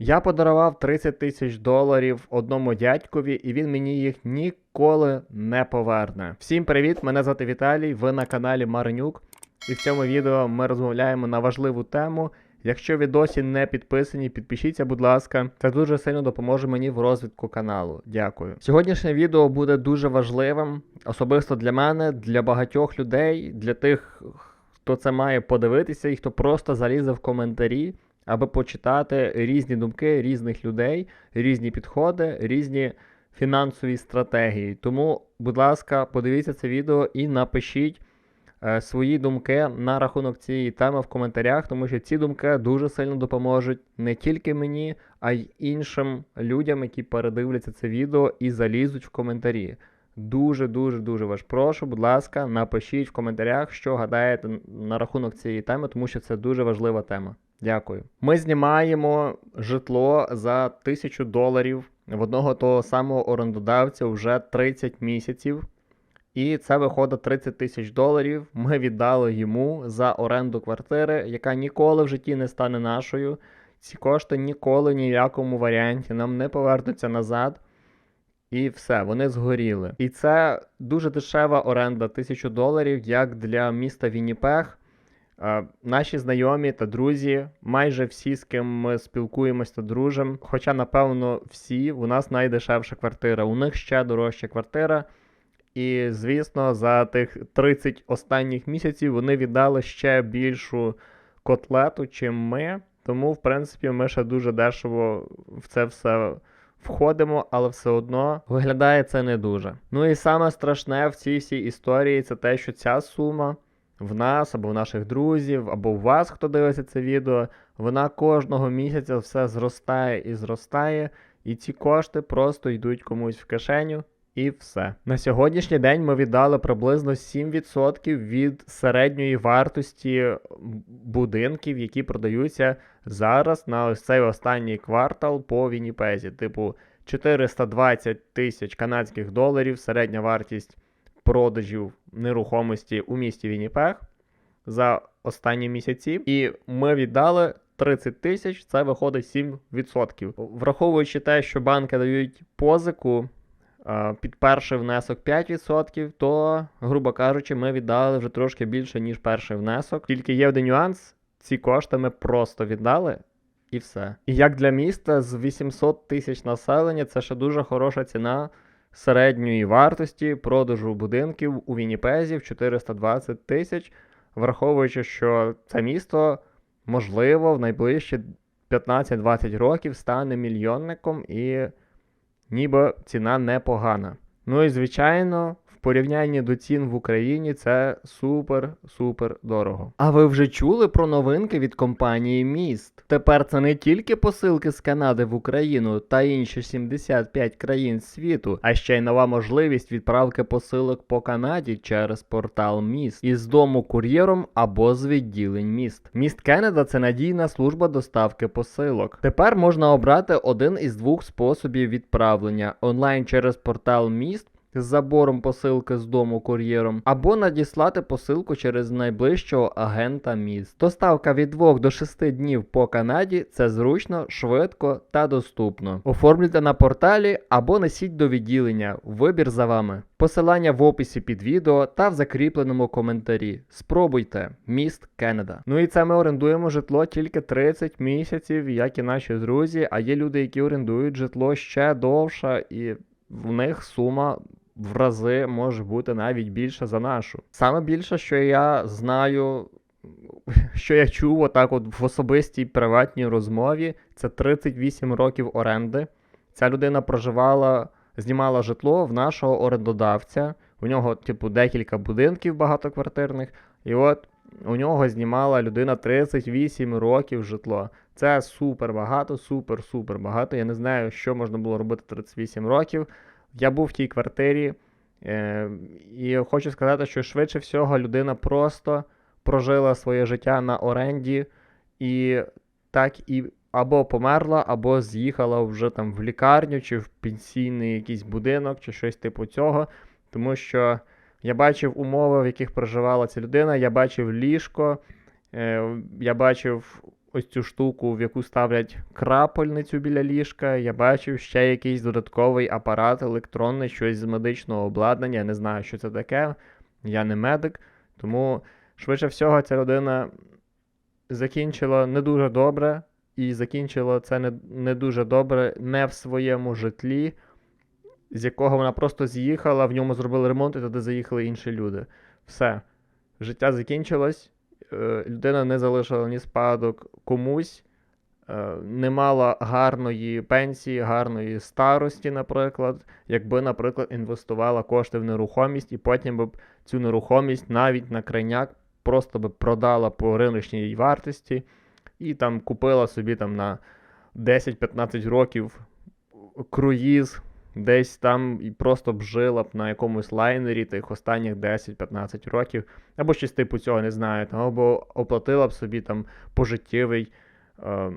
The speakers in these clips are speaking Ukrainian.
Я подарував 30 тисяч доларів одному дядькові, і він мені їх ніколи не поверне. Всім привіт! Мене звати Віталій. Ви на каналі Марнюк. І в цьому відео ми розмовляємо на важливу тему. Якщо ви досі не підписані, підпишіться, будь ласка. Це дуже сильно допоможе мені в розвитку каналу. Дякую. Сьогоднішнє відео буде дуже важливим, особисто для мене, для багатьох людей, для тих, хто це має подивитися і хто просто залізе в коментарі, аби почитати різні думки різних людей, різні підходи, різні фінансові стратегії. Тому, будь ласка, подивіться це відео і напишіть е, свої думки на рахунок цієї теми в коментарях, тому що ці думки дуже сильно допоможуть не тільки мені, а й іншим людям, які передивляться це відео і залізуть в коментарі. Дуже, дуже, дуже вас прошу, будь ласка, напишіть в коментарях, що гадаєте на рахунок цієї теми, тому що це дуже важлива тема. Дякую. Ми знімаємо житло за 1000 доларів в одного того самого орендодавця вже 30 місяців. І це виходить 30 тисяч доларів. Ми віддали йому за оренду квартири, яка ніколи в житті не стане нашою. Ці кошти ніколи ні в якому варіанті нам не повернуться назад. І все, вони згоріли. І це дуже дешева оренда 1000 доларів, як для міста Вінніпех. Наші знайомі та друзі, майже всі, з ким ми спілкуємось та дружимо, хоча, напевно, всі, у нас найдешевша квартира, у них ще дорожча квартира. І, звісно, за тих 30 останніх місяців вони віддали ще більшу котлету, чим ми. Тому, в принципі, ми ще дуже дешево в це все входимо, але все одно виглядає це не дуже. Ну і саме страшне в цій всій історії це те, що ця сума в нас або в наших друзів, або в вас, хто дивиться це відео, вона кожного місяця все зростає і зростає, і ці кошти просто йдуть комусь в кишеню. І все. На сьогоднішній день ми віддали приблизно 7% від середньої вартості будинків, які продаються зараз на ось цей останній квартал по Вінніпезі. Типу 420 тисяч канадських доларів середня вартість продажів нерухомості у місті Вінніпех за останні місяці. І ми віддали 30 тисяч, це виходить 7%. Враховуючи те, що банки дають позику під перший внесок 5%, то, грубо кажучи, ми віддали вже трошки більше, ніж перший внесок. Тільки є один нюанс: ці кошти ми просто віддали. І все. І як для міста з 800 тисяч населення, це ще дуже хороша ціна середньої вартості продажу будинків у Вінніпезі в 420 тисяч, враховуючи, що це місто, можливо, в найближчі 15-20 років стане мільйонником і ніби ціна непогана. Ну і звичайно, порівнянні до цін в Україні це супер-супер дорого. А ви вже чули про новинки від компанії Міст? Тепер це не тільки посилки з Канади в Україну та інші 75 країн світу, а ще й нова можливість відправки посилок по Канаді через портал Міст із дому кур'єром або з відділень міст. Міст Кеннеда це надійна служба доставки посилок. Тепер можна обрати один із двох способів відправлення онлайн через портал Міст з забором посилки з дому кур'єром, або надіслати посилку через найближчого агента міст. Доставка від 2 до 6 днів по Канаді це зручно, швидко та доступно. Оформлюйте на порталі або несіть до відділення. Вибір за вами. Посилання в описі під відео та в закріпленому коментарі. Спробуйте, міст Кеннеда. Ну і це ми орендуємо житло тільки 30 місяців, як і наші друзі. А є люди, які орендують житло ще довше, і в них сума в рази може бути навіть більша за нашу. Саме більше, що я знаю, що я чув отак от в особистій приватній розмові, це 38 років оренди. Ця людина проживала, знімала житло в нашого орендодавця. У нього, типу, декілька будинків багатоквартирних. І от у нього знімала людина 38 років житло. Це супер багато, супер-супер багато. Я не знаю, що можна було робити 38 років. Я був в тій квартирі, е, і хочу сказати, що швидше всього людина просто прожила своє життя на оренді і так і або померла, або з'їхала вже там в лікарню чи в пенсійний якийсь будинок, чи щось типу цього. Тому що я бачив умови, в яких проживала ця людина, я бачив ліжко, е, я бачив ось цю штуку, в яку ставлять крапельницю біля ліжка. Я бачив ще якийсь додатковий апарат електронний, щось з медичного обладнання. Я не знаю, що це таке. Я не медик, тому швидше всього ця людина закінчила не дуже добре, і закінчила це не, не дуже добре не в своєму житлі, з якого вона просто з'їхала, в ньому зробили ремонт, і туди заїхали інші люди. Все. Життя закінчилось, людина не залишила ні спадок комусь, е, не мала гарної пенсії, гарної старості, наприклад, якби, наприклад, інвестувала кошти в нерухомість і потім би цю нерухомість навіть на крайняк просто би продала по риночній вартості і там купила собі там на 10-15 років круїз, десь там і просто жила б на якомусь лайнері тих останніх 10-15 років, або щось типу цього не знаю, або оплатила б собі там пожиттєвий. Е,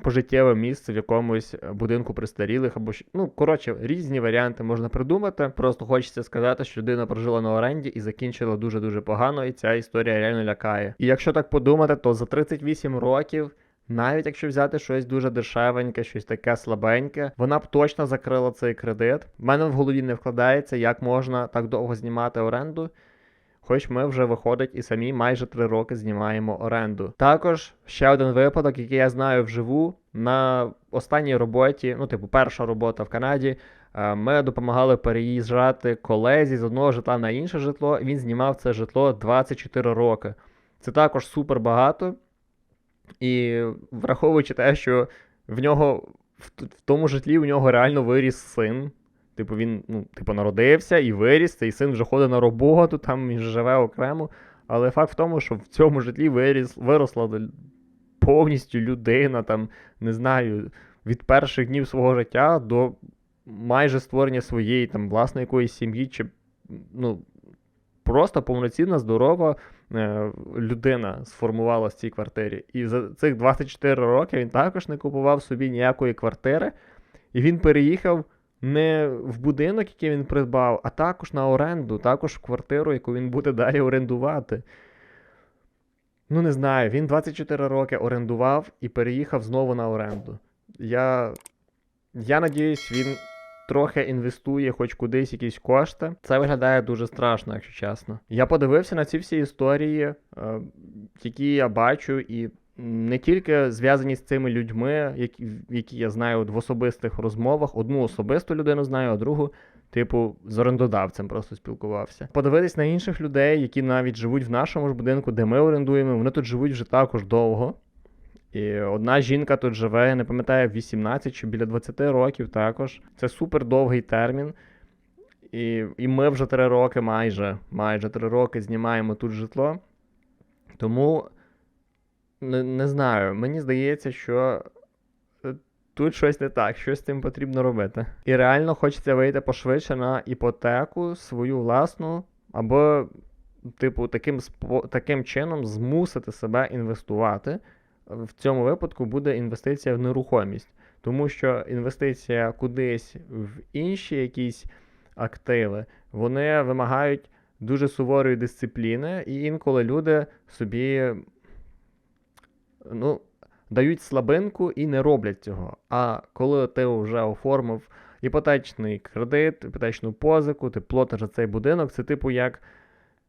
Пожиттєве місце в якомусь будинку престарілих, або ну коротше, різні варіанти можна придумати. Просто хочеться сказати, що людина прожила на оренді і закінчила дуже дуже погано, і ця історія реально лякає. І якщо так подумати, то за 38 років, навіть якщо взяти щось дуже дешевеньке, щось таке слабеньке, вона б точно закрила цей кредит. У мене в голові не вкладається, як можна так довго знімати оренду. Хоч ми вже виходить і самі майже три роки знімаємо оренду. Також ще один випадок, який я знаю вживу на останній роботі, ну, типу, перша робота в Канаді. е, Ми допомагали переїжджати колезі з одного житла на інше житло. Він знімав це житло 24 роки. Це також супер багато. І враховуючи те, що в нього в, тому житлі у нього реально виріс син. Типу, він ну, типу, народився і виріс, цей син вже ходить на роботу, там він живе окремо. Але факт в тому, що в цьому житлі виріс, виросла повністю людина, там, не знаю, від перших днів свого життя до майже створення своєї там, власної якоїсь сім'ї, чи ну, просто повноцінна, здорова е, людина сформувалася в цій квартирі. І за цих 24 роки він також не купував собі ніякої квартири, і він переїхав не в будинок, який він придбав, а також на оренду, також в квартиру, яку він буде далі орендувати. Ну, не знаю, він 24 роки орендував і переїхав знову на оренду. Я, я надіюсь, він трохи інвестує хоч кудись якісь кошти. Це виглядає дуже страшно, якщо чесно. Я подивився на ці всі історії, е, які я бачу, і не тільки зв'язані з цими людьми, які, які я знаю в особистих розмовах. Одну особисту людину знаю, а другу, типу, з орендодавцем просто спілкувався. Подивитись на інших людей, які навіть живуть в нашому ж будинку, де ми орендуємо, вони тут живуть вже також довго. І одна жінка тут живе, я не пам'ятаю, 18 чи біля 20 років також. Це супер довгий термін. І, і ми вже 3 роки, майже, майже 3 роки знімаємо тут житло. Тому не, не знаю, мені здається, що е, тут щось не так, щось з цим потрібно робити. І реально хочеться вийти пошвидше на іпотеку свою власну, або, типу, таким, таким чином змусити себе інвестувати. В цьому випадку буде інвестиція в нерухомість, тому що інвестиція кудись в інші якісь активи, вони вимагають дуже суворої дисципліни, і інколи люди собі ну, дають слабинку і не роблять цього. А коли ти вже оформив іпотечний кредит, іпотечну позику, ти платиш за цей будинок, це типу як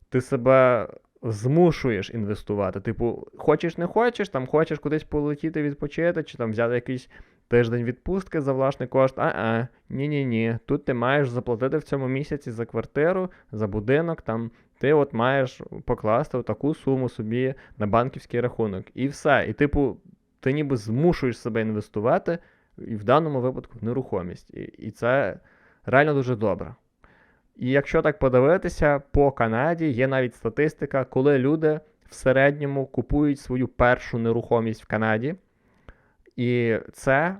ти себе змушуєш інвестувати. Типу, хочеш, не хочеш, там хочеш кудись полетіти відпочити, чи там взяти якийсь тиждень відпустки за власний кошт. А-а, ні-ні-ні. Тут ти маєш заплатити в цьому місяці за квартиру, за будинок, там ти от маєш покласти таку суму собі на банківський рахунок. І все. І, типу, ти ніби змушуєш себе інвестувати, і в даному випадку в нерухомість. І, і це реально дуже добре. І якщо так подивитися, по Канаді є навіть статистика, коли люди в середньому купують свою першу нерухомість в Канаді, і це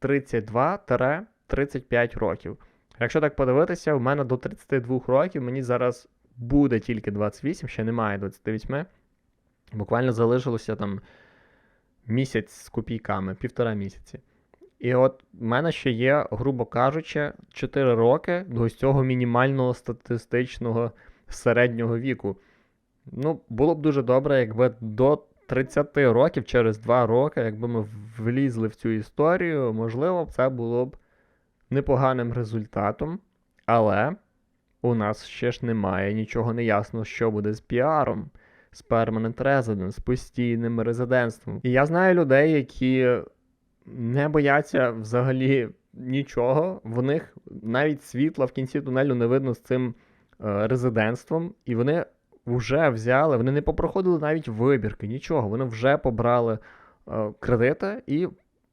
32-35 років. Якщо так подивитися, в мене до 32 років, мені зараз буде тільки 28, ще немає 28. Буквально залишилося там місяць з копійками, півтора місяці. І от в мене ще є, грубо кажучи, 4 роки до цього мінімального статистичного середнього віку. Ну, було б дуже добре, якби до 30 років, через 2 роки, якби ми влізли в цю історію, можливо, це було б непоганим результатом, але у нас ще ж немає нічого не ясно, що буде з піаром, з Permanent Residence, з постійним резидентством. І я знаю людей, які не бояться взагалі нічого. В них навіть світла в кінці тунелю не видно з цим е, резидентством, і вони вже взяли, вони не попроходили навіть вибірки, нічого. Вони вже побрали е, кредити і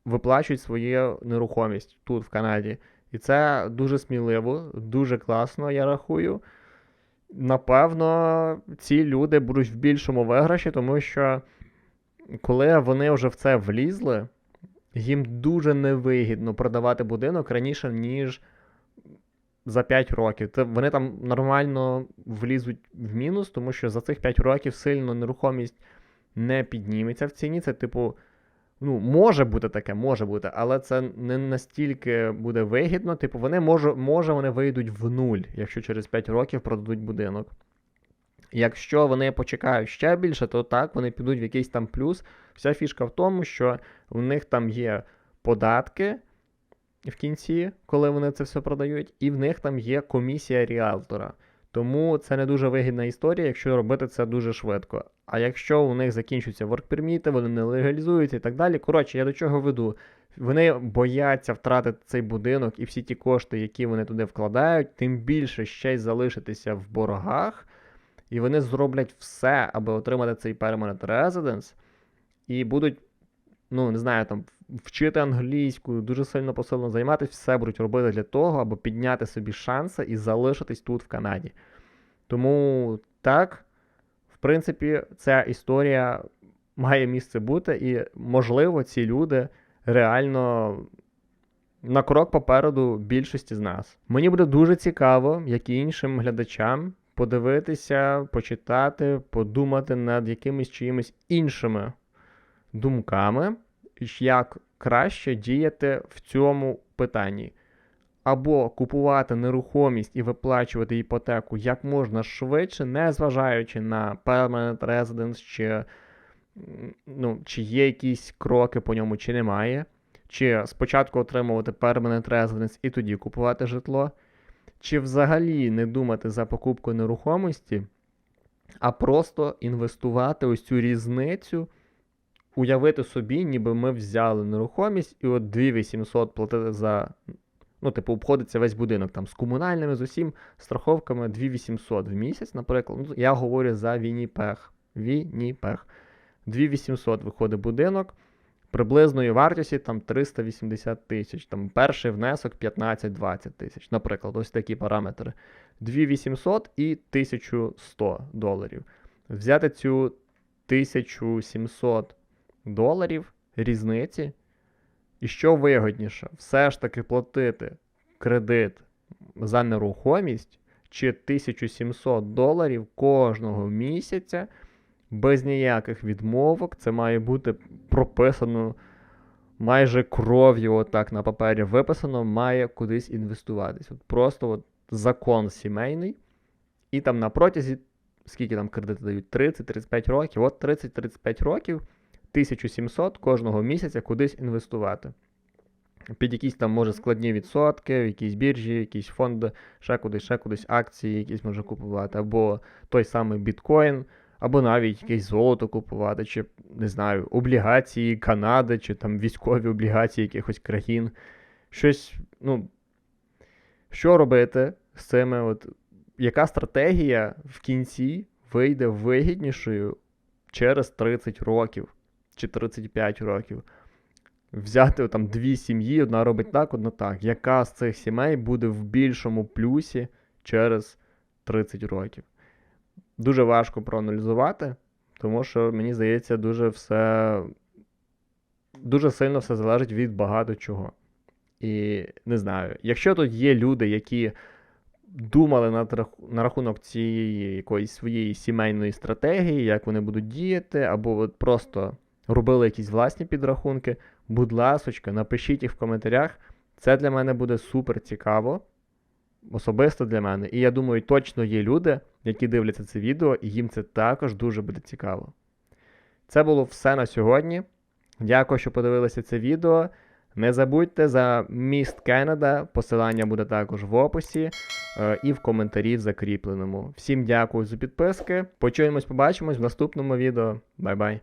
виплачують свою нерухомість тут, в Канаді. І це дуже сміливо, дуже класно, я рахую. Напевно, ці люди будуть в більшому виграші, тому що коли вони вже в це влізли, їм дуже невигідно продавати будинок раніше, ніж за 5 років. Це вони там нормально влізуть в мінус, тому що за цих 5 років сильно нерухомість не підніметься в ціні. Це, типу, ну, може бути таке, може бути, але це не настільки буде вигідно. Типу, вони може, може вони вийдуть в нуль, якщо через 5 років продадуть будинок. Якщо вони почекають ще більше, то так, вони підуть в якийсь там плюс. Вся фішка в тому, що в них там є податки в кінці, коли вони це все продають, і в них там є комісія ріалтора. Тому це не дуже вигідна історія, якщо робити це дуже швидко. А якщо у них закінчуються воркперміти, вони не легалізуються і так далі. Коротше, я до чого веду. Вони бояться втратити цей будинок і всі ті кошти, які вони туди вкладають, тим більше ще й залишитися в боргах. І вони зроблять все, аби отримати цей permanent residence, і будуть, ну, не знаю, там, вчити англійську, дуже сильно посильно займатися, все будуть робити для того, аби підняти собі шанси і залишитись тут, в Канаді. Тому так, в принципі, ця історія має місце бути, і, можливо, ці люди реально. На крок попереду більшості з нас. Мені буде дуже цікаво, як і іншим глядачам, подивитися, почитати, подумати над якимись чиїмись іншими думками, як краще діяти в цьому питанні. Або купувати нерухомість і виплачувати іпотеку як можна швидше, не зважаючи на permanent residence, чи, ну, чи є якісь кроки по ньому, чи немає. Чи спочатку отримувати permanent residence і тоді купувати житло, чи взагалі не думати за покупку нерухомості, а просто інвестувати ось цю різницю уявити собі, ніби ми взяли нерухомість, і от 2800 платити за. Ну, типу, обходиться весь будинок там з комунальними, з усім страховками 2800 в місяць, наприклад. Ну, Я говорю за Вінніпех. Вінніпех. 2800 виходить будинок. Приблизної вартості там 380 тисяч. Там перший внесок 15-20 тисяч. Наприклад, ось такі параметри. 2800 і 1100 доларів. Взяти цю 1700 доларів різниці. І що вигодніше, все ж таки платити кредит за нерухомість чи 1700 доларів кожного місяця без ніяких відмовок. Це має бути прописано майже кров'ю, отак на папері виписано, має кудись інвестуватись. От Просто от закон сімейний. І там на протязі, скільки там кредити дають? 30-35 років. От 30-35 років. 1700 кожного місяця кудись інвестувати. Під якісь там, може, складні відсотки, якісь біржі, якісь фонди, ще кудись, ще кудись акції, якісь може купувати, або той самий біткоін, або навіть якесь золото купувати, чи, не знаю, облігації Канади, чи там військові облігації якихось країн. Щось, ну, що робити з цими? от, Яка стратегія в кінці вийде вигіднішою через 30 років? чи 35 років. Взяти там дві сім'ї, одна робить так, одна так. Яка з цих сімей буде в більшому плюсі через 30 років? Дуже важко проаналізувати, тому що, мені здається, дуже все. Дуже сильно все залежить від багато чого. І не знаю, якщо тут є люди, які думали над, на рахунок цієї якоїсь своєї сімейної стратегії, як вони будуть діяти, або от просто робили якісь власні підрахунки, будь ласочка, напишіть їх в коментарях. Це для мене буде супер цікаво. Особисто для мене. І я думаю, точно є люди, які дивляться це відео, і їм це також дуже буде цікаво. Це було все на сьогодні. Дякую, що подивилися це відео. Не забудьте за міст Кеннеда, посилання буде також в описі е, і в коментарі в закріпленому. Всім дякую за підписки. Почуємось, побачимось в наступному відео. Бай-бай.